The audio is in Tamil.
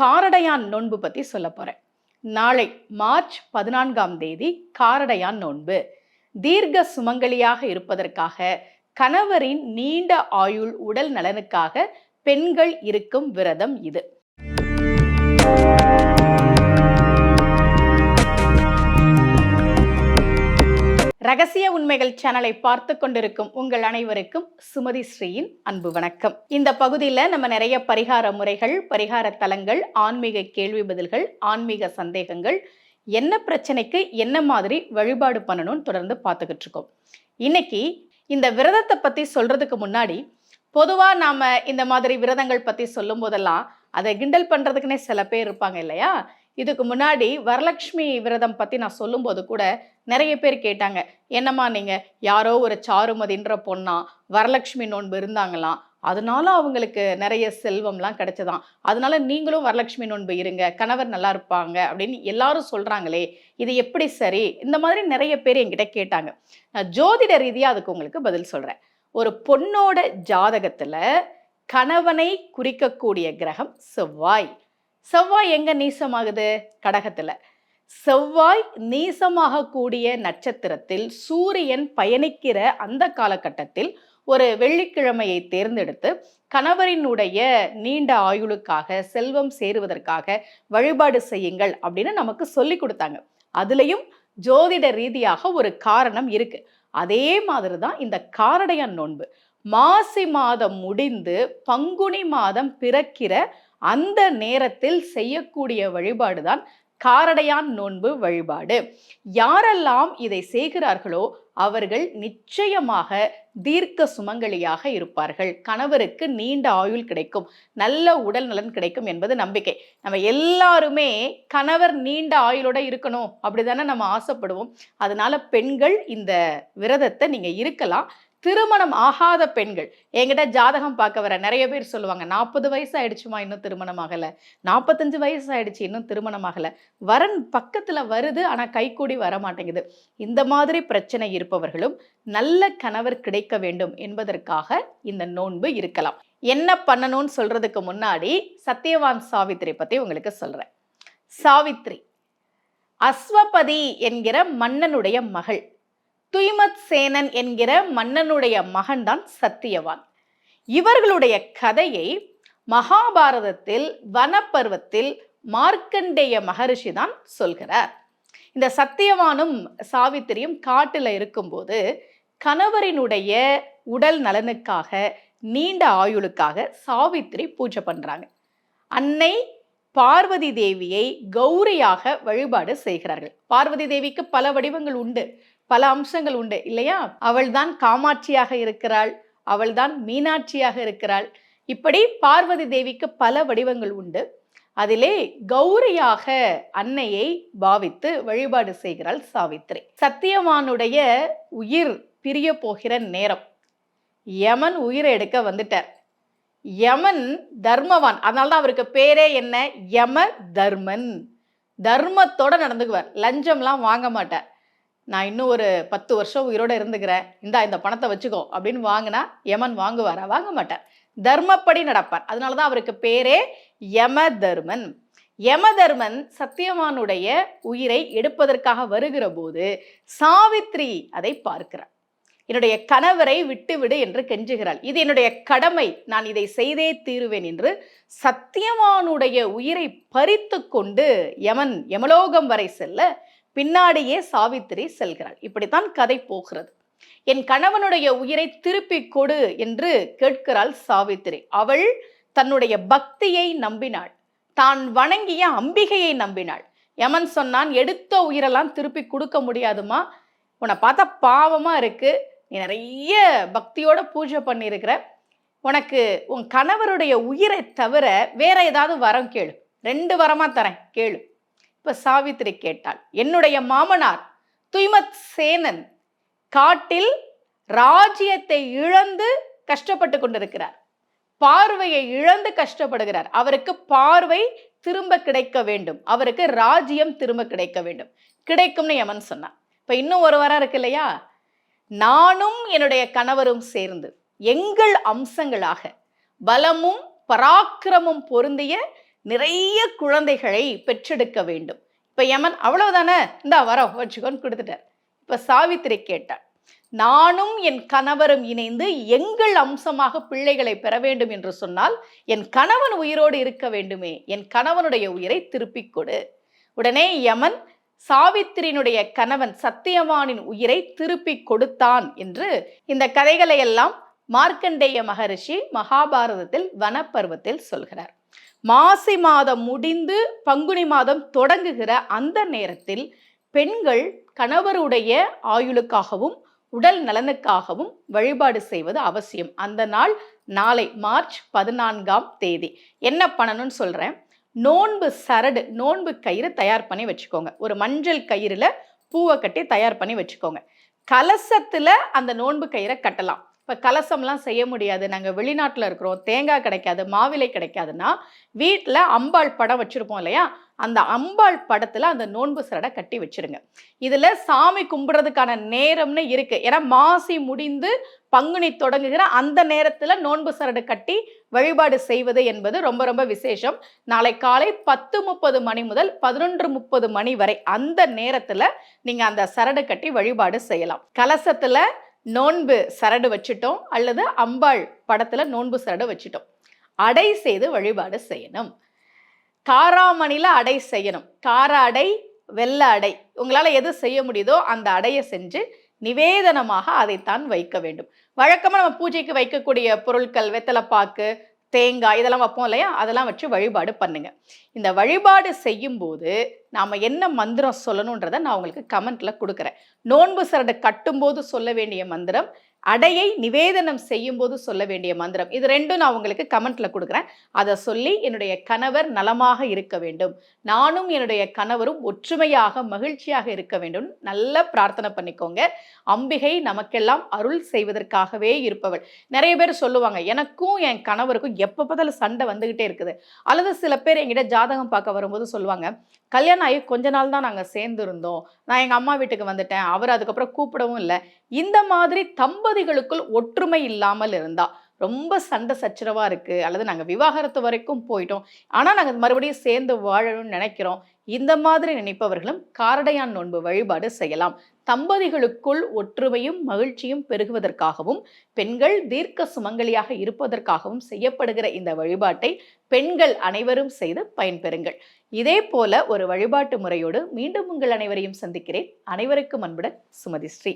காரடையான் நோன்பு பற்றி சொல்ல போகிறேன் நாளை மார்ச் பதினான்காம் தேதி காரடையான் நோன்பு. தீர்க்க சுமங்கலியாக இருப்பதற்காக கணவரின் நீண்ட ஆயுள் உடல் நலனுக்காக பெண்கள் இருக்கும் விரதம் இது. ரகசிய உண்மைகள் சேனலை பார்த்து கொண்டிருக்கும் உங்கள் அனைவருக்கும் சுமதி ஸ்ரீயின் அன்பு வணக்கம். இந்த பகுதியில் நம்ம நிறைய பரிகார முறைகள் பரிகார தலங்கள் ஆன்மீக கேள்வி பதில்கள் ஆன்மீக சந்தேகங்கள் என்ன பிரச்சனைக்கு என்ன மாதிரி வழிபாடு பண்ணணும்னு தொடர்ந்து பார்த்துக்கிட்டு இருக்கோம். இன்னைக்கு இந்த விரதத்தை பற்றி சொல்றதுக்கு முன்னாடி பொதுவாக நாம் இந்த மாதிரி விரதங்கள் பற்றி சொல்லும் போதெல்லாம் அதை கிண்டல் பண்ணுறதுக்குன்னே சில பேர் இருப்பாங்க இல்லையா? இதுக்கு முன்னாடி வரலட்சுமி விரதம் பற்றி நான் சொல்லும்போது கூட நிறைய பேர் கேட்டாங்க என்னம்மா நீங்கள் யாரோ ஒரு சாருமதின்ற பொண்ணா? வரலட்சுமி நோன்பு இருந்தாங்களாம் அதனால அவங்களுக்கு நிறைய செல்வம்லாம் கிடைச்சதாம். அதனால நீங்களும் வரலட்சுமி நோன்பு இருங்க கணவர் நல்லா இருப்பாங்க அப்படின்னு எல்லாரும் சொல்கிறாங்களே இது எப்படி சரி? இந்த மாதிரி நிறைய பேர் என்கிட்ட கேட்டாங்க. நான் ஜோதிட ரீதியாக அதுக்கு உங்களுக்கு பதில் சொல்கிறேன் ஒரு பொண்ணோட ஜாதகத்தில் கணவனை குறிக்கக்கூடிய கிரகம் செவ்வாய். செவ்வாய் எங்க நீசமாகுது? கடகத்துல. செவ்வாய் நீசமாகக்கூடிய நட்சத்திரத்தில் சூரியன் பயணிக்கிற அந்த காலகட்டத்தில் ஒரு வெள்ளிக்கிழமையை தேர்ந்தெடுத்து கணவரினுடைய நீண்ட ஆயுளுக்காக செல்வம் சேருவதற்காக வழிபாடு செய்யுங்கள் அப்படின்னு நமக்கு சொல்லி கொடுத்தாங்க. அதுலேயும் ஜோதிட ரீதியாக ஒரு காரணம் இருக்கு. அதே மாதிரி தான் இந்த காரடையான் நோன்பு. மாசி மாதம் முடிந்து பங்குனி மாதம் பிறக்கிற அந்த நேரத்தில் செய்யக்கூடிய வழிபாடு தான் காரடையான் நோன்பு வழிபாடு. யாரெல்லாம் இதை செய்கிறார்களோ அவர்கள் நிச்சயமாக தீர்க்க சுமங்கலியாக இருப்பார்கள். கணவருக்கு நீண்ட ஆயுள் கிடைக்கும். நல்ல உடல் நலன் கிடைக்கும் என்பது நம்பிக்கை. நம்ம எல்லாருமே கணவர் நீண்ட ஆயுளோட இருக்கணும். அப்படிதானே நம்ம ஆசைப்படுவோம். அதனால பெண்கள் இந்த விரதத்தை நீங்க இருக்கலாம். திருமணம் ஆகாத பெண்கள். என்கிட்ட ஜாதகம் பார்க்க வர நிறைய பேர் சொல்லுவாங்க நாற்பது வயசு ஆயிடுச்சுமா இன்னும் திருமணம் ஆகலை? நாற்பத்தஞ்சு வயசு ஆயிடுச்சு இன்னும் திருமணம் ஆகலை. வரன் பக்கத்தில் வருது ஆனால் கைகூடி வர மாட்டேங்குது இந்த மாதிரி பிரச்சனை இருப்பவர்களும் நல்ல கணவர் கிடைக்க வேண்டும் என்பதற்காக இந்த நோன்பு இருக்கலாம். என்ன பண்ணணும்னு சொல்றதுக்கு முன்னாடி சத்யவான் சாவித்திரி பற்றி உங்களுக்கு சொல்கிறேன் சாவித்ரி அஸ்வபதி என்கிற மன்னனுடைய மகள். துய்மத் சேனன் என்கிற மன்னனுடைய மகன்தான் சத்தியவான். இவர்களுடைய கதையை மகாபாரதத்தில் வனப்பருவத்தில் மார்க்கண்டேய மகரிஷி தான் சொல்கிறார். இந்த சத்தியவானும் சாவித்திரியும் காட்டில் இருக்கும்போது கணவரினுடைய உடல் நலனுக்காக நீண்ட ஆயுளுக்காக சாவித்திரி பூஜை பண்றாங்க. அன்னை பார்வதி தேவியை கௌரியாக வழிபாடு செய்கிறார்கள். பார்வதி தேவிக்கு பல வடிவங்கள் உண்டு. பல அம்சங்கள் உண்டு இல்லையா? அவள்தான் காமாட்சியாக இருக்கிறாள் அவள்தான் மீனாட்சியாக இருக்கிறாள். இப்படி பார்வதி தேவிக்கு பல வடிவங்கள் உண்டு. அதிலே கௌரியாக அன்னையை பாவித்து வழிபாடு செய்கிறாள் சாவித்திரி. சத்தியவானுடைய உயிர் பிரிய போகிற நேரம். யமன் உயிரை எடுக்க வந்துட்டார். யமன் தர்மவான். அதனால தான் அவருக்கு பேரே என்ன? யம தர்மன். தர்மத்தோட நடந்துக்குவார். லஞ்சம்லாம் வாங்க மாட்டார். நான் இன்னும் ஒரு பத்து வருஷம் உயிரோடு இருந்துக்கிறேன். இந்தா இந்த பணத்தை வச்சுக்கோ. அப்படின்னு வாங்கினா யமன் வாங்குவாரா? வாங்க மாட்டார். தர்மப்படி நடப்பார். அதனால தான் அவருக்கு பேரே யம தர்மன் யமதர்மன் சத்தியவானுடைய உயிரை எடுப்பதற்காக வருகிற போது சாவித்ரி அதை பார்க்கிறார். என்னுடைய கணவரை விட்டுவிடு என்று கெஞ்சுகிறாள். இது என்னுடைய கடமை. நான் இதை செய்தே தீருவேன் என்று சத்தியவானுடைய உயிரை பறித்து கொண்டு யமன் யமலோகம் வரை செல்ல பின்னாடியே சாவித்திரி செல்கிறாள். இப்படித்தான் கதை போகிறது. என் கணவனுடைய உயிரை திருப்பி கொடு என்று கேட்கிறாள் சாவித்திரி. அவள் தன்னுடைய பக்தியை நம்பினாள். தான் வணங்கிய அம்பிகையை நம்பினாள். யமன் சொன்னான் எடுத்த உயிரெல்லாம் திருப்பி கொடுக்க முடியாதுமா உன்னை பார்த்தா பாவமாக இருக்கு. நீ நிறைய பக்தியோட பூஜை பண்ணியிருக்கிற. உனக்கு உன் கணவருடைய உயிரை தவிர வேற ஏதாவது வரம் கேளு. ரெண்டு வரமாக தரேன். கேளு. இப்ப சாவித்திரி கேட்டாள். என்னுடைய மாமனார் துய்மத் சேனன் காட்டில் ராஜ்யத்தை இழந்து கஷ்டப்பட்டு கொண்டிருக்கிறார். பார்வையை இழந்து கஷ்டப்படுகிறார். அவருக்கு பார்வை திரும்ப கிடைக்க வேண்டும். அவருக்கு ராஜ்யம் திரும்ப கிடைக்க வேண்டும். கிடைக்கும்னு யமன் சொன்னான். இப்போ இன்னும் ஒரு வரம் இருக்கு இல்லையா? நானும் என்னுடைய கணவரும் சேர்ந்து எங்கள் அம்சங்களாக பலமும் பராக்கிரமும் பொருந்திய நிறைய குழந்தைகளை பெற்றெடுக்க வேண்டும். இப்போ யமன் அவ்வளவுதானே? இந்தா வரோம் வச்சுக்கோன்னு கொடுத்துட்டார். இப்போ சாவித்திரி கேட்டாள் நானும் என் கணவரும் இணைந்து எங்கள் அம்சமாக பிள்ளைகளை பெற வேண்டும் என்று சொன்னால் என் கணவன் உயிரோடு இருக்க வேண்டுமே என் கணவனுடைய உயிரை திருப்பிக் கொடு. உடனே யமன் சாவித்திரியினுடைய கணவன் சத்தியவானின் உயிரை திருப்பி கொடுத்தான் என்று இந்த கதைகளை எல்லாம் மார்க்கண்டேய மகரிஷி மகாபாரதத்தில் வனப்பருவத்தில் சொல்கிறார். மாசி மாதம் முடிந்து பங்குனி மாதம் தொடங்குகிற அந்த நேரத்தில் பெண்கள் கணவருடைய ஆயுளுக்காகவும் உடல் நலனுக்காகவும் வழிபாடு செய்வது அவசியம். அந்த நாள் நாளை மார்ச் பதினான்காம் தேதி. என்ன பண்ணணும்னு சொல்கிறேன் நோன்பு சரடு நோன்பு கயிறு தயார் பண்ணி வச்சுக்கோங்க. ஒரு மஞ்சள் கயிறில் பூவை கட்டி தயார் பண்ணி வச்சுக்கோங்க. கலசத்தில் அந்த நோன்பு கயிறை கட்டலாம். இப்போ கலசம்லாம் செய்ய முடியாது. நாங்கள் வெளிநாட்டில் இருக்கிறோம். தேங்காய் கிடைக்காது மாவிலை கிடைக்காதுன்னா வீட்டில் அம்பாள் படம் வச்சுருப்போம் இல்லையா? அந்த அம்பாள் படத்தில் அந்த நோன்பு சரடை கட்டி வச்சிருங்க. இதில் சாமி கும்பிட்றதுக்கான நேரம்னு இருக்குது ஏன்னா மாசி முடிந்து பங்குனி தொடங்குகிற அந்த நேரத்தில் நோன்பு சரடு கட்டி வழிபாடு செய்வது என்பது ரொம்ப ரொம்ப விசேஷம். நாளை காலை பத்து முப்பது மணி முதல் பதினொன்று முப்பது மணி வரை அந்த நேரத்தில் நீங்கள் அந்த சரடு கட்டி வழிபாடு செய்யலாம். கலசத்தில் நோன்பு சரடு வச்சுட்டோம் அல்லது அம்பாள் படத்தில் நோன்பு சரடு வச்சுட்டோம். அடை செய்து வழிபாடு செய்யணும். காராமணியில் அடை செய்யணும். கார அடை வெள்ள அடை. உங்களால் எது செய்ய முடியுதோ அந்த அடையை செஞ்சு நிவேதனமாக அதைத்தான் வைக்க வேண்டும். வழக்கமாக நம்ம பூஜைக்கு வைக்கக்கூடிய பொருட்கள் வெத்தலைப்பாக்கு தேங்காய் இதெல்லாம் வைப்போம் இல்லையா? அதெல்லாம் வச்சு வழிபாடு பண்ணுங்க. இந்த வழிபாடு செய்யும்போது நாம் என்ன மந்திரம் சொல்லணுன்றதை நான் உங்களுக்கு கமெண்ட்ல கொடுக்குறேன். நோன்பு சரடு கட்டும்போது சொல்ல வேண்டிய மந்திரம் அடையை நிவேதனம் செய்யும் போது சொல்ல வேண்டிய மந்திரம். இது ரெண்டும் நான் உங்களுக்கு கமெண்ட்ல கொடுக்குறேன். அதை சொல்லி என்னுடைய கணவர் நலமாக இருக்க வேண்டும். நானும் என்னுடைய கணவரும் ஒற்றுமையாக மகிழ்ச்சியாக இருக்க வேண்டும். நல்ல பிரார்த்தனை பண்ணிக்கோங்க. அம்பிகை நமக்கெல்லாம் அருள் செய்வதற்காகவே இருப்பவள். நிறைய பேர் சொல்லுவாங்க எனக்கும் என் கணவருக்கும் எப்போ பார்த்தாலும் சண்டை வந்துகிட்டே இருக்குது. அல்லது சில பேர் என்கிட்ட ஜாதகம் பார்க்க வரும்போது சொல்லுவாங்க கல்யாணம் ஆகி கொஞ்ச நாள் தான் நாங்கள் சேர்ந்துருந்தோம். நான் எங்கள் அம்மா வீட்டுக்கு வந்துட்டேன். அவர் அதுக்கப்புறம் கூப்பிடவும் இல்லை. இந்த மாதிரி தம்பதிகளுக்குள் ஒற்றுமை இல்லாமல் இருந்தா ரொம்ப சண்டை சச்சரவாக இருக்குது அல்லது நாங்கள் விவாகரத்து வரைக்கும் போயிட்டோம். ஆனால் நாங்கள் மறுபடியும் சேர்ந்து வாழணும்னு நினைக்கிறோம். இந்த மாதிரி நினைப்பவர்களும் காரடையான் நோன்பு வழிபாடு செய்யலாம். தம்பதிகளுக்குள் ஒற்றுமையும் மகிழ்ச்சியும் பெருகுவதற்காகவும் பெண்கள் தீர்க்க சுமங்கலியாக இருப்பதற்காகவும் செய்யப்படுகிற இந்த வழிபாட்டை பெண்கள் அனைவரும் செய்து பயன்பெறுங்கள். இதே போல ஒரு வழிபாட்டு முறையோடு மீண்டும் உங்கள் அனைவரையும் சந்திக்கிறேன். அனைவருக்கும் அன்புடன் சுமதி ஸ்ரீ.